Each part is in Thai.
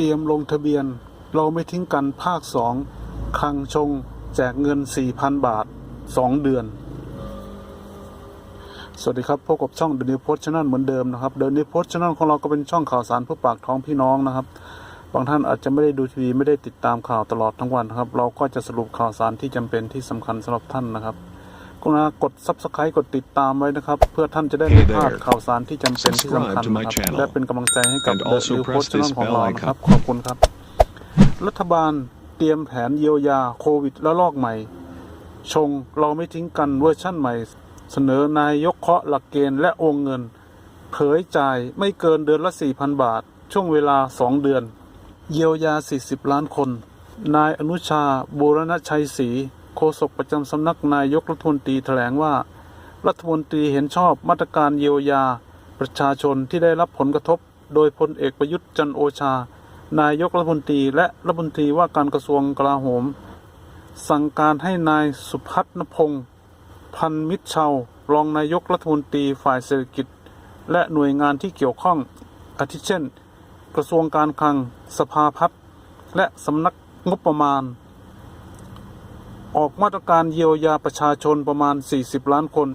เตรียมลงทะเบียน เราไม่ทิ้งกันภาคสองคลังชง แจกเงิน 4,000 บาท 2 เดือน สวัสดีครับพบกับช่อง The New Post Channel เหมือนเดิมนะครับ The New Post Channel ของเราก็เป็นช่องข่าวสารเพื่อปากท้องพี่น้องนะครับ บางท่านอาจจะไม่ได้ดูทีวีไม่ได้ติดตามข่าวตลอดทั้งวันนะครับ เราก็จะสรุปข่าวสารที่จำเป็นที่สำคัญสำหรับท่านนะครับ กรุณากด Subscribe กดติดตามไว้นะครับ เพื่อท่านจะได้ไม่ Hey พลาด there. ข่าวสารที่จำเป็นที่สำคัญ Subscribe to my นะครับ channel. และเป็นกำลังใจให้กับ And The also New press Post Channel this ของเรา bell นะครับ icon. ขอบคุณครับ รัฐบาลเตรียมแผนเยียวยาโควิดระลอกใหม่ ชงเราไม่ทิ้งกันเวอร์ชั่นใหม่ เสนอนายยกเคราะห์หลักเกณฑ์และวงเงิน เผยจ่ายไม่เกินเดือนละ 4,000 บาท ช่วงเวลา 2 เดือน เยียวยา 40 ล้านคน นายอนุชาบูรณชัยศรี โฆษกประจำสำนักนายกรัฐมนตรีแถลงว่า รัฐมนตรีเห็นชอบมาตรการเยียวยา ประชาชนที่ได้รับผลกระทบ โดยพลเอกประยุทธ์จันโอชา นายกรัฐมนตรีและรัฐมนตรีว่าการกระทรวงกลาโหม สั่งการให้นายสุพัฒนพงศ์พันมิตรเชารองนายกรัฐมนตรีฝ่ายเศรษฐกิจ และหน่วยงานที่เกี่ยวข้อง อาทิเช่น กระทรวงการคลัง สภาพัฒน์และสำนักงบประมาณ ออกมาตรการเยียวยาประชาชนประมาณ 40 ล้านคน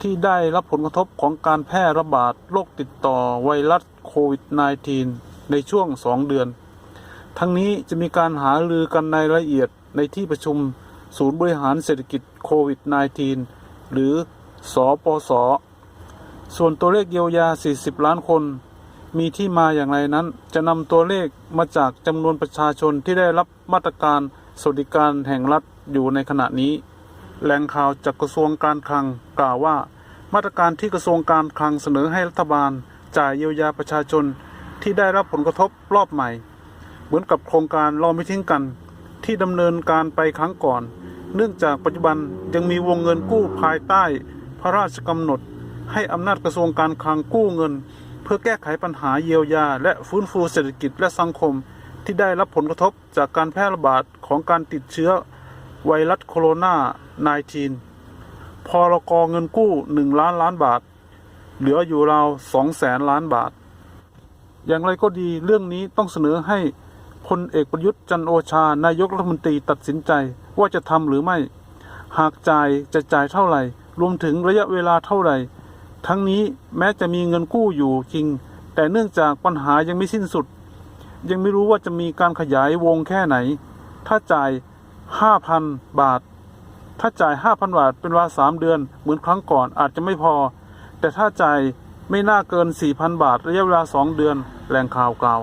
ที่ได้รับผลกระทบของการแพร่ระบาดโรคติดต่อไวรัสโควิด -19 ในช่วง 2 เดือน ทั้งนี้จะมีการหารือกันในรายละเอียดในที่ประชุมศูนย์บริหารเศรษฐกิจโควิด -19 หรือสอปสส่วนตัวเลขเยียวยา 40 ล้านคน มีที่มาอย่างไรนั้น จะนำตัวเลขมาจากจำนวนประชาชนที่ได้รับมาตรการสวัสดิการแห่งรัฐ อยู่ในขณะนี้แหล่งข่าวจากกระทรวงการคลังกล่าวว่า มาตรการที่กระทรวงการคลังเสนอให้รัฐบาล จ่ายเยียวยาประชาชนที่ได้รับผลกระทบรอบใหม่ เหมือนกับโครงการราไม่ทิ้งกัน ที่ดำเนินการไปครั้งก่อน เนื่องจากปัจจุบันยังมีวงเงินกู้ภายใต้ พระราชกำหนด ให้อำนาจกระทรวงการคลังกู้เงิน เพื่อแก้ไขปัญหาเยียวยา และฟื้นฟูเศรษฐกิจและสังคม ที่ได้รับผลกระทบจากการแพร่ระบาดของการติดเชื้อ ไวรัสโคโรนา 19 พรกเงินกู้ 1 ล้านล้านบาท เหลืออยู่ราว2แสนล้านบาท อย่างไรก็ดีเรื่องนี้ต้องเสนอให้พลเอกประยุทธ์จันโอชานายกรัฐมนตรีตัดสินใจว่าจะทำหรือไม่ หากจ่ายจะจ่ายเท่าไหร่ รวมถึงระยะเวลาเท่าไหร่ ทั้งนี้แม้จะมีเงินกู้อยู่จริง แต่เนื่องจากปัญหายังไม่สิ้นสุด ยังไม่รู้ว่าจะมีการขยายวงแค่ไหน ถ้าจ่าย 5,000บาท ถ้าจ่าย5,000บาทเป็นเวลา3เดือน เหมือนครั้งก่อนอาจจะไม่พอ แต่ถ้าจ่ายไม่น่าเกิน4,000บาทระยะเวลา2เดือนแหล่งข่าวกล่าว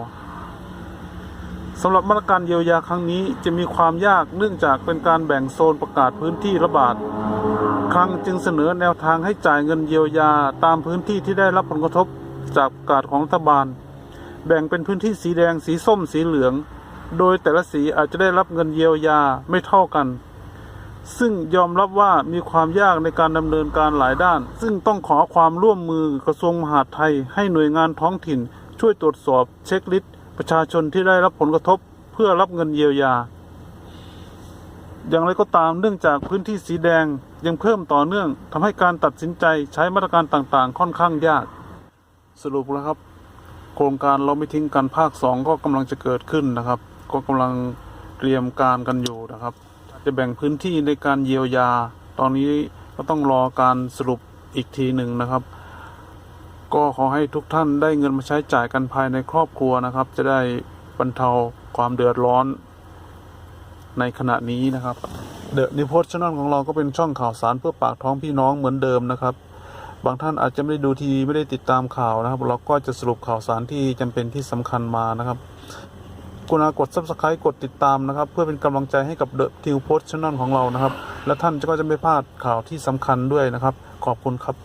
สำหรับมาตรการเยียวยาครั้งนี้จะมีความยากเนื่องจากเป็นการแบ่งโซนประกาศพื้นที่ระบาด ครั้งจึงเสนอแนวทางให้จ่ายเงินเยียวยาตามพื้นที่ที่ได้รับผลกระทบจากประกาศของรัฐบาล แบ่งเป็นพื้นที่สีแดง สีส้ม สีเหลือง โดยแต่ละสีอาจจะได้รับเงินเยียวยาไม่เท่ากัน ซึ่งยอมรับว่ามีความยากในการดำเนินการหลายด้าน ซึ่งต้องขอความร่วมมือกระทรวงมหาดไทย ให้หน่วยงานท้องถิ่น ช่วยตรวจสอบเช็คลิสต์ประชาชนที่ได้รับผลกระทบเพื่อรับเงินเยียวยา อย่างไรก็ตามเนื่องจากพื้นที่สีแดงยังเพิ่มต่อเนื่องทำให้การตัดสินใจใช้มาตรการต่างๆ ค่อนข้างยาก สรุปแล้วครับ โครงการเราไม่ทิ้งกันภาคสองก็กำลังจะเกิดขึ้นนะครับ ก็กำลังเตรียมการกันอยู่นะครับ จะแบ่งพื้นที่ในการเยียวยา ตอนนี้ก็ต้องรอการสรุปอีกทีหนึ่งนะครับ ก็ขอให้ทุกท่านได้เงินมาใช้จ่ายกันภายในครอบครัวนะครับ จะได้บรรเทาความเดือดร้อนในขณะนี้นะครับเดอะนิวโพสช่อลของเราก็เป็นช่องข่าวสารเพื่อปากท้องพี่น้องเหมือนเดิมนะครับ บางท่านอาจจะไม่ได้ดูทีวีไม่ได้ติดตามข่าวนะครับ เราก็จะสรุปข่าวสารที่จำเป็นที่สำคัญมานะครับ กรุณากด subscribe กดติดตามนะครับ เพื่อเป็นกำลังใจให้กับ The New Post Channel ของเรานะครับ และท่านก็จะไม่พลาดข่าวที่สำคัญด้วยนะครับ ขอบคุณครับ